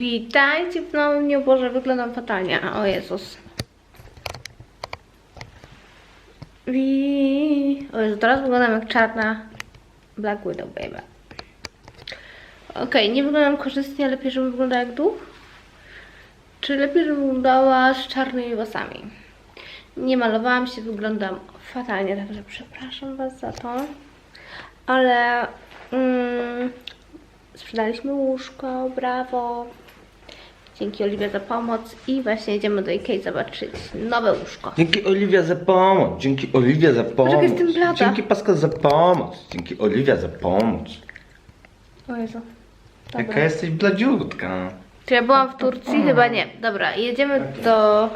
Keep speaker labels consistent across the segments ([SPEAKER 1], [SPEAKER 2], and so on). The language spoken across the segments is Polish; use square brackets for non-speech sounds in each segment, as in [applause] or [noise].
[SPEAKER 1] Witajcie w nowym dniu, Boże, wyglądam fatalnie. O Jezus. O Jezu, teraz wyglądam jak czarna Black Widow, baby. Okej, nie wyglądam korzystnie, lepiej, żebym wyglądała jak duch? Czy lepiej, żebym wyglądała z czarnymi włosami? Nie malowałam się, wyglądam fatalnie, także przepraszam Was za to. Ale mm, sprzedaliśmy łóżko, brawo. Dzięki Oliwia za pomoc i właśnie jedziemy do Ikei zobaczyć nowe łóżko.
[SPEAKER 2] Dzięki Oliwia za pomoc, dzięki Oliwia za pomoc.
[SPEAKER 1] jestem blada.
[SPEAKER 2] Dzięki Pascal za pomoc, dzięki Oliwia za pomoc.
[SPEAKER 1] O Jezu.
[SPEAKER 2] Jaka
[SPEAKER 1] Dobra.
[SPEAKER 2] jesteś bladziutka.
[SPEAKER 1] Czy ja byłam w Turcji? Chyba nie. Dobra, jedziemy do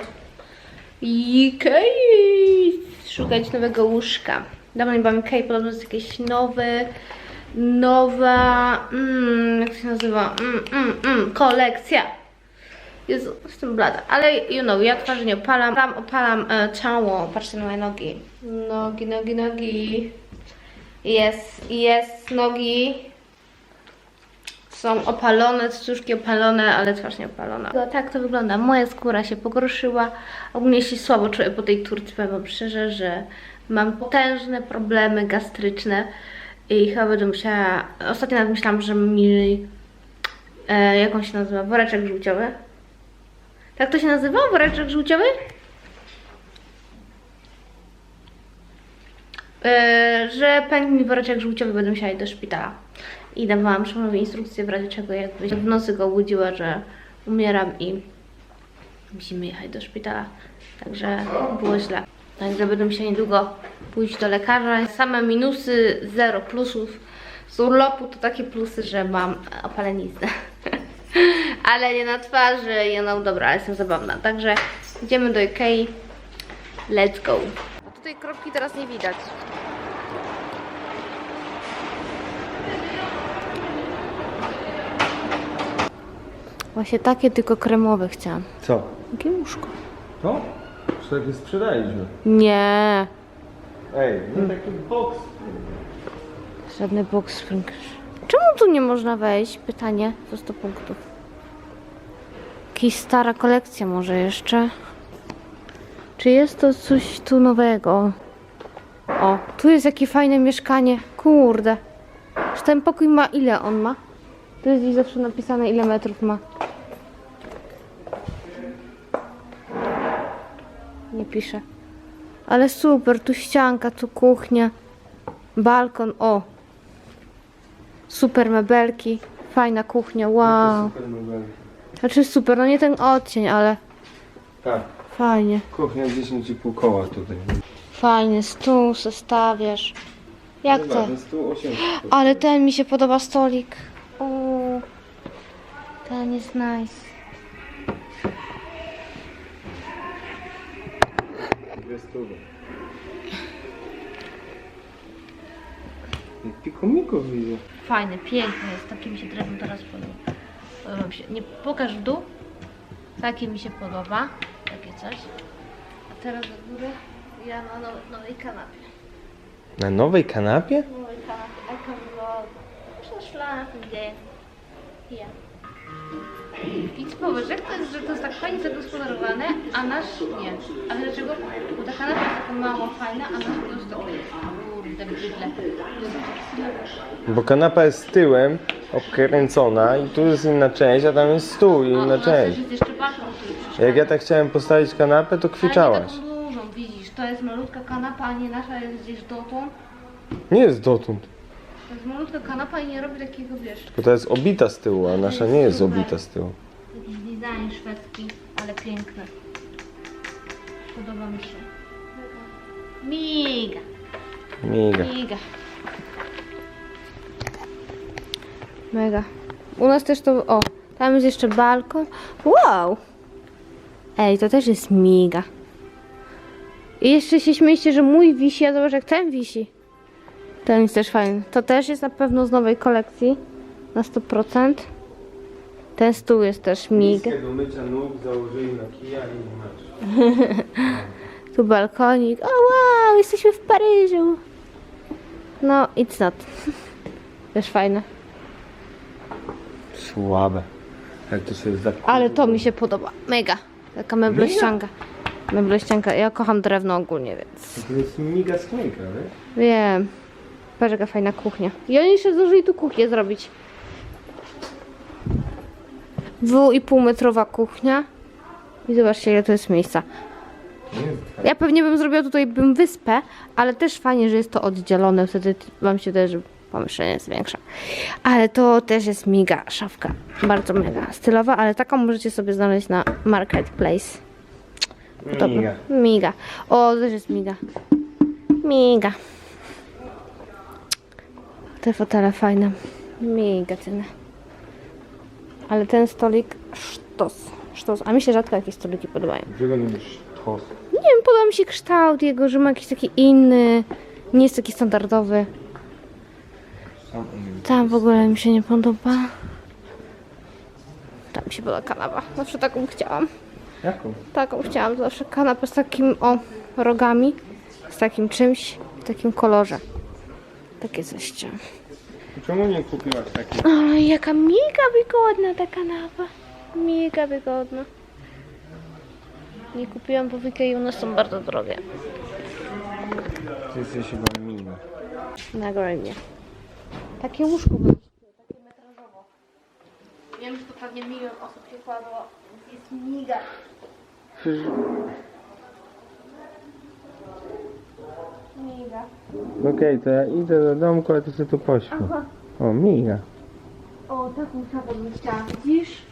[SPEAKER 1] Ikei szukać nowego łóżka. Dawno nie byłam Ikei, podobno jest jakiś nowy, nowa, mm, jak się nazywa, mm, mm, mm, kolekcja. Jezu, jestem blada, ale you know, ja twarzy nie opalam, opalam, opalam e, ciało, patrzcie na moje nogi. Nogi, nogi, nogi. Jest, jest, nogi są opalone, cuszki opalone, ale twarz nie opalona. No, tak to wygląda. Moja skóra się pogorszyła. Ogólnie się słabo czuję po tej turcji, powiem szczerze, że mam potężne problemy gastryczne i chyba będę musiała... Ostatnio nawet że mi... E, się nazywa? Woreczek żółciowy? Tak to się nazywa? Woreczek żółciowy? Yy, że pękł mi woreczek żółciowy, będę musiała iść do szpitala. I dawałam Szymonowi instrukcję w razie czego jakby się w nocy go obudziła, że umieram i musimy jechać do szpitala. Także było źle. Także będę musiała niedługo pójść do lekarza. Same minusy, zero plusów. Z urlopu to takie plusy, że mam opaleniznę. Ale nie na twarzy, you know, dobra, ale jestem zabawna. Także idziemy do Ikei. Let's go. A tutaj kropki teraz nie widać. Właśnie takie tylko kremowe chciałam.
[SPEAKER 2] Co?
[SPEAKER 1] Jakie łóżko?
[SPEAKER 2] To? Już takie sprzedaliśmy.
[SPEAKER 1] Nie,
[SPEAKER 2] Ej, no taki box.
[SPEAKER 1] żadny box spring. Czemu tu nie można wejść? Pytanie za 100 punktów. Jakaś stara kolekcja może jeszcze. Czy jest to coś tu nowego? O, tu jest jakie fajne mieszkanie. Kurde. Czy ten pokój ma ile on ma? Tu jest gdzieś zawsze napisane ile metrów ma. Nie pisze. Ale super, tu ścianka, tu kuchnia, balkon, o. Super mebelki, fajna kuchnia, wow. Znaczy super, no nie ten odcień, ale
[SPEAKER 2] Tak,
[SPEAKER 1] fajnie.
[SPEAKER 2] kuchnia 10,5 koła tutaj.
[SPEAKER 1] Fajny stół zestawiasz. Jak to?
[SPEAKER 2] Chyba, jest tu 8.
[SPEAKER 1] Ale ten mi się podoba stolik. O, ten jest nice.
[SPEAKER 2] Dwie stówy. Jak pikomiko widzę.
[SPEAKER 1] Fajny, piękny jest. Takie mi się drewno teraz podoba. Podoba mi się. Nie pokaż w dół. Takie mi się podoba. Takie coś. A teraz do góry. Ja na now- nowej kanapie.
[SPEAKER 2] Na nowej kanapie?
[SPEAKER 1] Nowej kanapie. I can vlog. Przeszlafen day. Here. I powiesz, jak to jest, że to jest tak fajnie zagospodarowane, a nasz nie? Ale dlaczego? Bo ta kanapa jest taka mało fajna, a po prostu taki kurde bydle.
[SPEAKER 2] Bo kanapa jest tyłem, obkręcona i tu jest inna część, a tam jest stół i
[SPEAKER 1] No,
[SPEAKER 2] inna
[SPEAKER 1] też
[SPEAKER 2] część.
[SPEAKER 1] jest jeszcze który.
[SPEAKER 2] Jak ja tak chciałem postawić kanapę, to kwiczałaś.
[SPEAKER 1] Ale nie taką dużą, widzisz, to jest malutka kanapa, a nie nasza jest gdzieś dotąd.
[SPEAKER 2] Nie jest dotąd,
[SPEAKER 1] To jest malutka kanapa i nie robi takiego, wiesz,
[SPEAKER 2] bo to jest obita z tyłu, a nasza nie jest obita z tyłu.
[SPEAKER 1] jakiś design szwedzki, ale piękny. Podoba mi się. Miga,
[SPEAKER 2] Miga.
[SPEAKER 1] miga. Mega. U nas też to, o, tam jest jeszcze balkon. Wow! Ej, to też jest miga. I jeszcze się śmiejecie, że mój wisi, a zobacz jak ten wisi. Ten jest też fajny. To też jest na pewno z nowej kolekcji. Na 100%. Ten stół jest też mig.
[SPEAKER 2] do mycia nóg założyli na kija i masz. [laughs]
[SPEAKER 1] Tu balkonik. O wow, jesteśmy w Paryżu. No, it's [laughs] not. Też fajne.
[SPEAKER 2] Słabe. Tak to zakłada.
[SPEAKER 1] Ale to mi się podoba. Mega. Taka meblościanka. Meblościanka. Ja kocham drewno ogólnie, więc...
[SPEAKER 2] To jest miga skrzynka, wiesz?
[SPEAKER 1] Wiem. Patrz jaka fajna kuchnia. I oni jeszcze zdążyli tu kuchnię zrobić. Dwu i pół metrowa kuchnia. I zobaczcie ile to jest miejsca. Ja pewnie bym zrobiła tutaj bym wyspę, ale też fajnie, że jest to oddzielone. Wtedy wam się też, że pomieszczenie jest większe. Ale to też jest miga szafka. Bardzo mega stylowa, ale taką możecie sobie znaleźć na Marketplace. Dobra.
[SPEAKER 2] Miga.
[SPEAKER 1] Miga. O, też jest miga. Miga. Te fotele fajne. Miga cenne. Ale ten stolik sztos. Sztos. A mi się rzadko jakieś stoliki podobają.
[SPEAKER 2] Nie lubisz tos?
[SPEAKER 1] Nie wiem, podoba mi się kształt jego, że ma jakiś taki inny. Nie jest taki standardowy. Tam w ogóle mi się nie podoba. Tam mi się podoba kanapa. Zawsze taką chciałam.
[SPEAKER 2] Jaką?
[SPEAKER 1] Taką chciałam zawsze kanapę z takim o rogami, z takim czymś, w takim kolorze. Takie coś chciałam.
[SPEAKER 2] Czemu nie kupiłaś takiej?
[SPEAKER 1] Ale jaka mega wygodna ta kanapa. Mega wygodna. Nie kupiłam, bo w Ikei one są bardzo drogie.
[SPEAKER 2] Ty jesteś chyba miła.
[SPEAKER 1] Nagraj mnie. Takie łóżko bym takie metrażowo. Wiem, że to pewnie milion osób się kładło. Jest miga. Miga.
[SPEAKER 2] Okej, to ja idę do domku, a ty sobie tu pośpię.
[SPEAKER 1] Aha.
[SPEAKER 2] O, miga.
[SPEAKER 1] O, taką szafę bym chciała. Widzisz?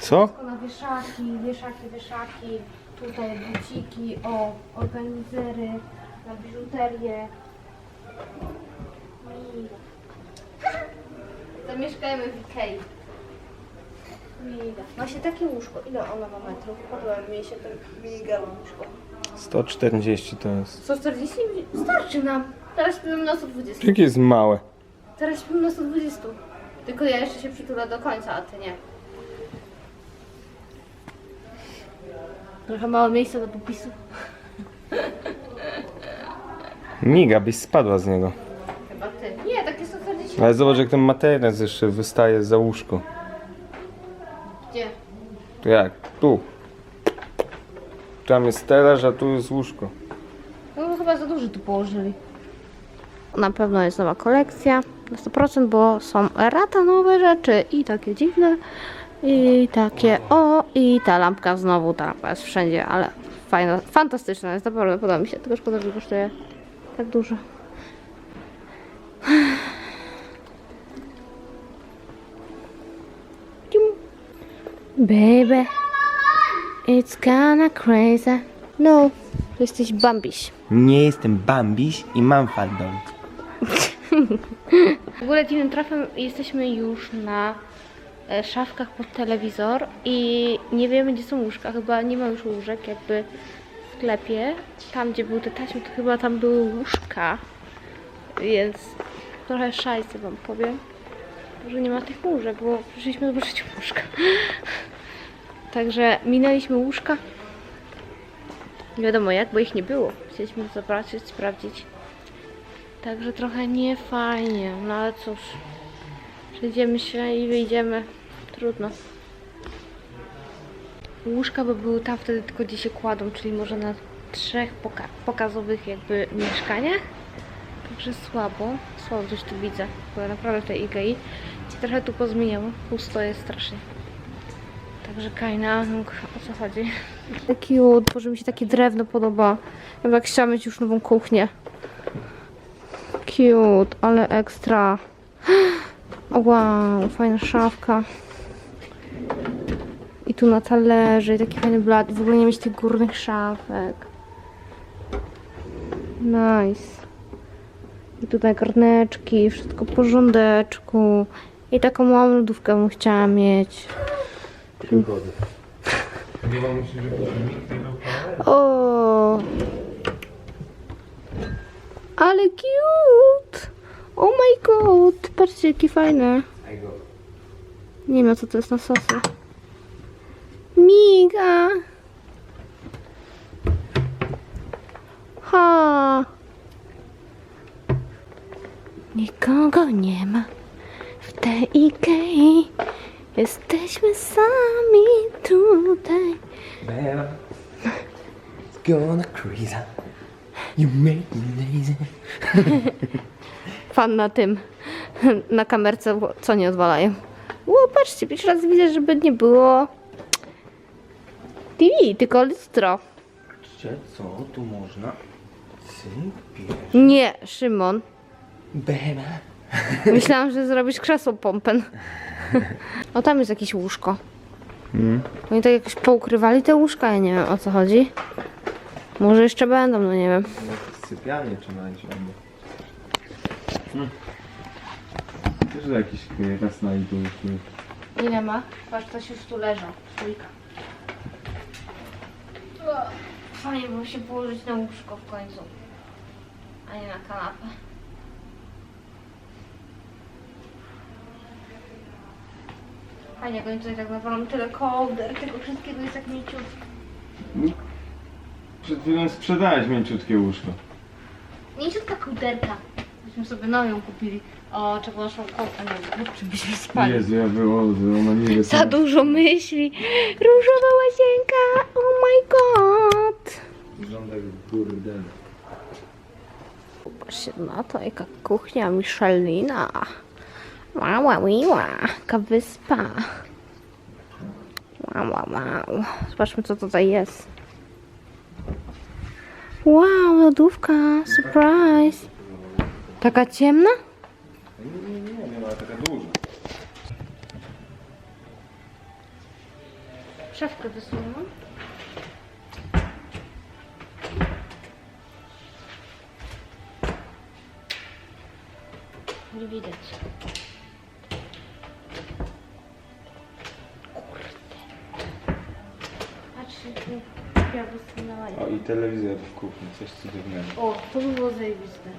[SPEAKER 2] Co?
[SPEAKER 1] Na wieszaki, wieszaki, wieszaki. Tutaj buciki, o, organizery, na biżuterię. Miga. Zamieszkajmy w Ikei. Miga. Właśnie takie łóżko. Ile ona ma metrów? Podoba mi się ten miga łóżko.
[SPEAKER 2] 140 to jest.
[SPEAKER 1] 140? Starczy nam. Teraz śpimy na 120.
[SPEAKER 2] Jakie jest małe?
[SPEAKER 1] Teraz śpimy na 120. Tylko ja jeszcze się przytulę do końca, a ty nie. Trochę mało miejsca do popisu.
[SPEAKER 2] Miga, byś spadła z niego.
[SPEAKER 1] Chyba ty. Nie, takie 140.
[SPEAKER 2] Ale zobacz, jak ten materac jeszcze wystaje za łóżko.
[SPEAKER 1] Gdzie?
[SPEAKER 2] Jak? Tu. Tam jest stelaż, a tu jest łóżko.
[SPEAKER 1] No chyba za duży tu położyli. Na pewno jest nowa kolekcja na 100%, bo są rata nowe rzeczy i takie dziwne i takie o i ta lampka znowu, ta lampka jest wszędzie, ale fajna, fantastyczna jest, naprawdę podoba mi się, tylko szkoda, że kosztuje tak dużo. Baby, it's kinda crazy. No, jesteś Bambiś.
[SPEAKER 2] Nie jestem Bambiś i mam fandom. [laughs]
[SPEAKER 1] W ogóle dziwnym trafem jesteśmy już na szafkach pod telewizor i nie wiemy gdzie są łóżka. Chyba nie ma już łóżek jakby w sklepie. Tam gdzie były te taśmy to chyba tam były łóżka. Więc trochę szajsy wam powiem. Że nie ma tych łóżek, bo przyszliśmy zobaczyć łóżka. [laughs] Także minęliśmy łóżka. Nie wiadomo jak, bo ich nie było. Chcieliśmy zobaczyć, sprawdzić. Także trochę nie fajnie, no ale cóż. Przejdziemy się i wyjdziemy. Trudno. Łóżka by były tam wtedy tylko gdzie się kładą, czyli może na trzech poka pokazowych jakby mieszkaniach. Także słabo. Słabo coś tu widzę. Bo naprawdę w tej Ikei się trochę tu pozmieniało. Pusto jest strasznie. Także Kajna, o co chodzi? Cute, może mi się takie drewno podoba. Ja tak chciała mieć już nową kuchnię. Cute, ale ekstra. [gasps] Wow, fajna szafka. I tu na talerze, i taki fajny blat. W ogóle nie mieć tych górnych szafek. Nice. I tutaj garneczki, wszystko w porządeczku. I taką małą lodówkę bym chciała mieć.
[SPEAKER 2] Przygody.
[SPEAKER 1] O! Ale cute! Oh my god! Patrzcie, jakie fajne. Nie wiem, co to jest na sosy. Miga! Ha! Nikogo nie ma w tej Ikei. Jesteśmy sami tutaj.
[SPEAKER 2] Bella, it's gonna crazy. You make me lazy. [laughs]
[SPEAKER 1] Fan na tym, na kamerce, co nie odwalają. O, patrzcie, pierwszy raz widzę, żeby nie było TV, tylko lustro.
[SPEAKER 2] Patrzcie, co tu można? Cyk, bierz.
[SPEAKER 1] Nie, Szymon.
[SPEAKER 2] Bella.
[SPEAKER 1] Myślałam, że zrobisz krzesło pompen. [laughs] O, tam jest jakieś łóżko.
[SPEAKER 2] Mm.
[SPEAKER 1] Oni tak jakoś poukrywali te łóżka, ja nie wiem o co chodzi. Może jeszcze będą, no nie wiem.
[SPEAKER 2] Sypialnie trzeba iść albo. Hmm. Też jakiś raz na idu.
[SPEAKER 1] Ile ma? Patrz, ktoś już tu leżał. Trójka. Fajnie było się położyć na łóżko w końcu. A nie na kanapę. Fajnie, jak oni tutaj tak naprawdę tyle kołder, tego wszystkiego jest jak mięciutko.
[SPEAKER 2] Przed chwilą sprzedałeś mięciutkie łóżko.
[SPEAKER 1] Mięciutka kołderka. Myśmy sobie nową kupili. O, czego naszą kołkę nie wiem, czy byśmy spali.
[SPEAKER 2] Jezu, ja wychodzę, ona nie wie co.
[SPEAKER 1] Za dużo myśli. Różowa łazienka. Oh my god.
[SPEAKER 2] Wygląda jak burdel.
[SPEAKER 1] Popatrzcie na to, jaka kuchnia Michelina. Wow, wow, wow. Jaka wyspa. Wow, wow, wow. Zobaczmy, co tutaj jest. Wow, lodówka. Surprise. Taka ciemna?
[SPEAKER 2] Nie, nie, nie, nie ma taka duża.
[SPEAKER 1] Szafkę wysunęłam. Nie widać. Kurde. Patrzcie, tu ja wysunęła.
[SPEAKER 2] O i telewizor w kuchni, coś cudownego.
[SPEAKER 1] O, to by było zajebiste.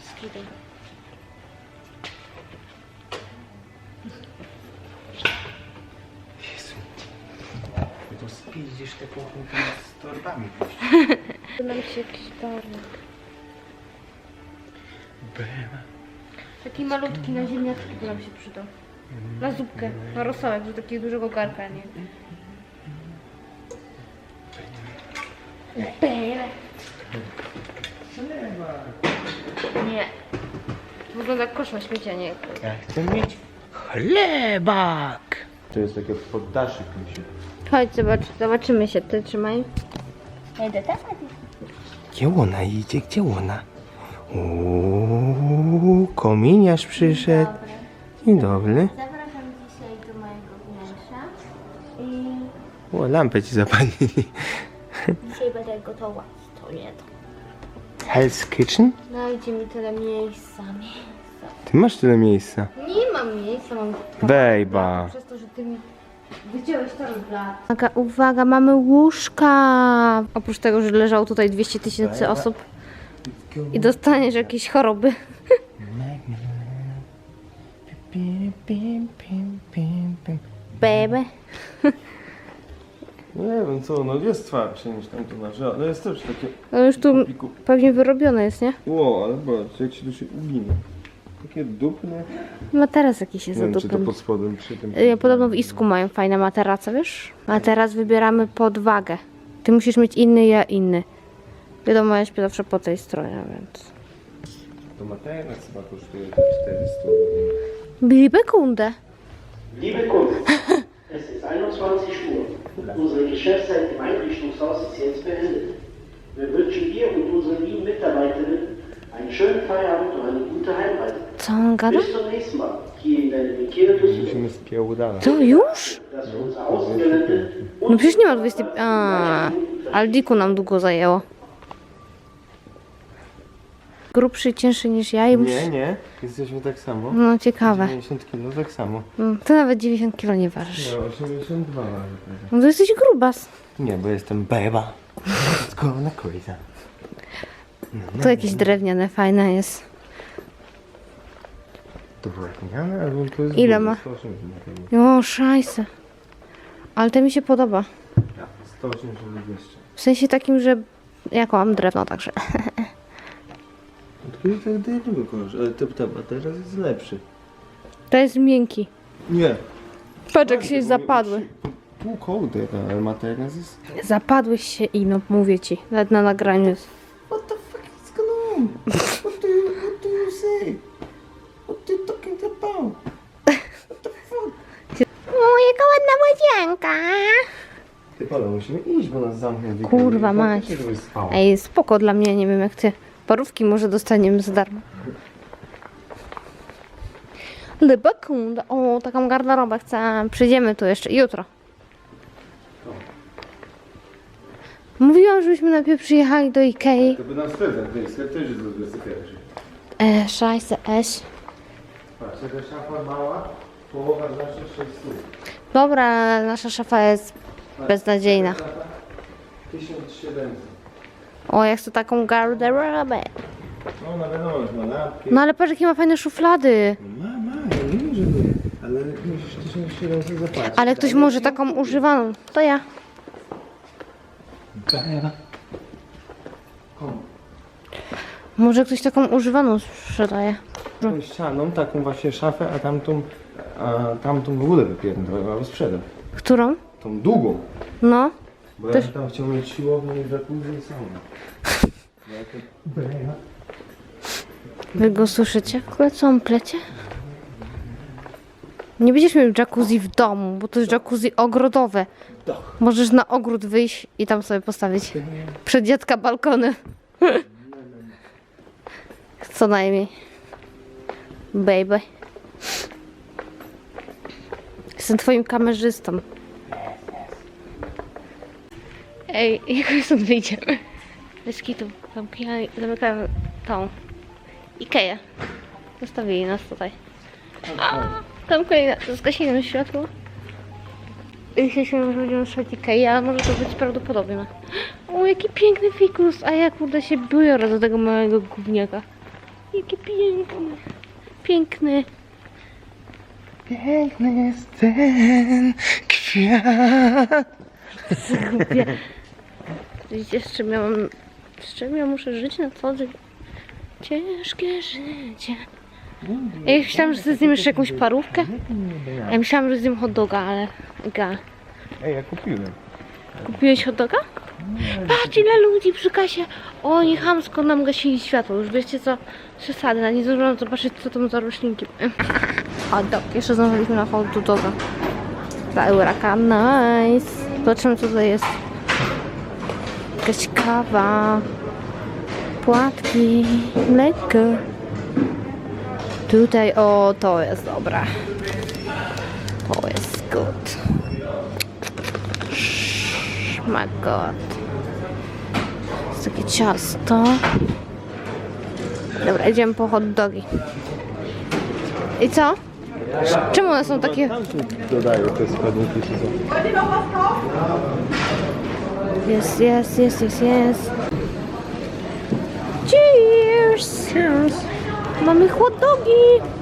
[SPEAKER 1] Skidy.
[SPEAKER 2] Jezu. Ty to spizdzisz te kuchni z torbami.
[SPEAKER 1] Tu nam się jakiś garnek.
[SPEAKER 2] Bela.
[SPEAKER 1] Taki malutki na ziemniaczki by nam się przydał. Na zupkę, na rosołek, że takiego dużego garka, nie? Nie. Wygląda jak kosz na śmiecie, nie?
[SPEAKER 2] Ja chcę mieć chlebak. To jest takie poddaszyk mi się.
[SPEAKER 1] Chodź, zobacz, zobaczymy się. Ty trzymaj. Ja idę tak?
[SPEAKER 2] Gdzie ona idzie? Gdzie ona? Uuu, kominiarz przyszedł. Dzień dobry.
[SPEAKER 1] Zapraszam dzisiaj do mojego wnętrza. I
[SPEAKER 2] O, lampę ci zapalili. [laughs]
[SPEAKER 1] dzisiaj będę gotować. To nie to.
[SPEAKER 2] Hell's Kitchen?
[SPEAKER 1] Dajcie mi tyle miejsca, miejsca.
[SPEAKER 2] Ty masz tyle miejsca.
[SPEAKER 1] Nie mam miejsca, mam...
[SPEAKER 2] Bejba.
[SPEAKER 1] Przez to, że ty mi wyciąłeś to blat. Uwaga, uwaga, mamy łóżka. Oprócz tego, że leżało tutaj 200 tysięcy osób i dostaniesz jakieś choroby. Baby.
[SPEAKER 2] Nie wiem co, no jest twardsze niż tamto nasze, ale jest też takie...
[SPEAKER 1] No już tu pewnie wyrobione jest, nie?
[SPEAKER 2] Ło, ale patrz, jak się to się ugina. Takie dupne.
[SPEAKER 1] Materac jakiś jest
[SPEAKER 2] Nie
[SPEAKER 1] za
[SPEAKER 2] wiem, czy to
[SPEAKER 1] dupem.
[SPEAKER 2] pod spodem przy tym...
[SPEAKER 1] Y, Podobno w Isku mają fajne materace, wiesz? A teraz wybieramy pod wagę. Ty musisz mieć inny, ja inny. Wiadomo, ja śpię zawsze po tej stronie, więc...
[SPEAKER 2] To materac chyba kosztuje te 400 zł.
[SPEAKER 1] Liebe Kunde.
[SPEAKER 3] Liebe Kunden, es ist 21 Uhr. Unsere Geschäftszeit im Einrichtungshaus ist jetzt beendet. Wir wünschen dir und unseren lieben Mitarbeiterinnen einen schönen Feierabend und eine gute Heimreise.
[SPEAKER 1] Co on gada?
[SPEAKER 3] Bis zum nächsten Mal hier in deinem Ikea Düsseldorf.
[SPEAKER 2] Musimy spiełdalać.
[SPEAKER 1] To już?
[SPEAKER 3] Das für unser Außengelände
[SPEAKER 1] No przecież nie ma 20... A, Aldiku nam długo zajęło. Grubszy i cięższy niż ja i
[SPEAKER 2] Nie, nie, jesteśmy tak samo.
[SPEAKER 1] No ciekawe.
[SPEAKER 2] 90 kilo tak samo.
[SPEAKER 1] Mm, Ty nawet 90 kg nie ważysz.
[SPEAKER 2] Ja 82 waży.
[SPEAKER 1] No to jesteś grubas.
[SPEAKER 2] Nie, bo jestem beba. Let's go na crazy.
[SPEAKER 1] To jakieś drewniane, fajne jest.
[SPEAKER 2] To genialne, ale to jest
[SPEAKER 1] Ile ma?
[SPEAKER 2] 180
[SPEAKER 1] O, szajse. Ale to mi się podoba.
[SPEAKER 2] Ja, 180 jeszcze.
[SPEAKER 1] W sensie takim, że jako mam drewno, także. [laughs]
[SPEAKER 2] Tylko jest tak ale to, to, a teraz jest lepszy.
[SPEAKER 1] To jest miękki.
[SPEAKER 2] Nie.
[SPEAKER 1] Patrz jak się zapadły.
[SPEAKER 2] Pół kołdy, ale ma teraz jest...
[SPEAKER 1] Zapadłeś się i no mówię ci, nawet na nagraniu jest.
[SPEAKER 2] What the fuck is going on? What do you, what do you say? What are you talking about? What the fuck?
[SPEAKER 1] Mojego ładna łazienka.
[SPEAKER 2] Ty Paweł, musimy iść, bo nas zamknie.
[SPEAKER 1] Kurwa mać. Ej, spoko dla mnie, nie wiem jak ty. Parówki może dostaniemy za darmo. Lebekund. O, taką garderobę chcę. Przyjdziemy tu jeszcze jutro. Mówiłam, żebyśmy najpierw przyjechali do Ikei.
[SPEAKER 2] To by nam sprawdzać, to jest też jest do 21.
[SPEAKER 1] E, szajse, eś.
[SPEAKER 2] Patrz, taka szafa mała, połowa znaczy 6 stóp.
[SPEAKER 1] Dobra, ale nasza szafa jest beznadziejna.
[SPEAKER 2] 1700.
[SPEAKER 1] O, jak chcę taką garderobę.
[SPEAKER 2] No, na wiadomo, już ma lampki.
[SPEAKER 1] No ale patrz, jakie ma fajne szuflady.
[SPEAKER 2] Ma, ma, ja nie że nie. Ale musisz 1700 zapłacić.
[SPEAKER 1] Ale ktoś może taką używaną. To ja.
[SPEAKER 2] Komu?
[SPEAKER 1] Może ktoś taką używaną sprzedaje.
[SPEAKER 2] Tą ścianą, taką właśnie szafę, a tamtą, a tamtą w ogóle wypierdolę, albo sprzedam.
[SPEAKER 1] Którą?
[SPEAKER 2] Tą długą.
[SPEAKER 1] No.
[SPEAKER 2] Bo
[SPEAKER 1] Też-
[SPEAKER 2] ja tam chciałem mieć siłownię i jacuzzi i saunę.
[SPEAKER 1] Wy go słyszycie? On plecie? Nie będziesz miał jacuzzi w domu, bo to jest jacuzzi ogrodowe. Możesz na ogród wyjść i tam sobie postawić. Przed dziecka balkony. [laughs] Co najmniej. Baby. Jestem twoim kamerzystą. Ej, [laughs] jakoś stąd wyjdziemy. Bez kitu. Zamknęli- Zamykają tą Ikea. Zostawili nas tutaj. Tam kolejna. Zgasili nam światło. I Myśleliśmy, że będziemy szukać Ikei, ale może to być prawdopodobne. O, jaki piękny fikus! A ja kurde się biorę do tego małego gówniaka. Jaki piękny. Piękny.
[SPEAKER 2] Piękny jest ten kwiat.
[SPEAKER 1] Głupie. Widzicie, z czym ja mam... Z czym ja muszę żyć na co dzień? Ciężkie życie. Ja myślałam, że zjem jeszcze jakąś parówkę. Ja myślałam, że zjem hot doga, ale... Ga.
[SPEAKER 2] Ej, ja kupiłem.
[SPEAKER 1] Kupiłeś hot doga? Patrz ile ludzi przy kasie. Oni chamsko nam gasili światło. Już wiecie co? Przesady. Na nie zdążyłam zobaczyć co tam za roślinki. Hot dog. Jeszcze zdążyliśmy na hot doga. Za euraka. Nice. Zobaczymy co tutaj jest. Jakaś kawa. Płatki. Mleko. Tutaj, o, to jest dobre. To jest good. My god. Jest takie ciasto. Dobra, idziemy po hot dogi. I co? Czemu one są takie...
[SPEAKER 2] Dodają te składniki
[SPEAKER 1] Jest, jest, jest, jest, jest. Cheers! Cheers! Mamy hot dogi!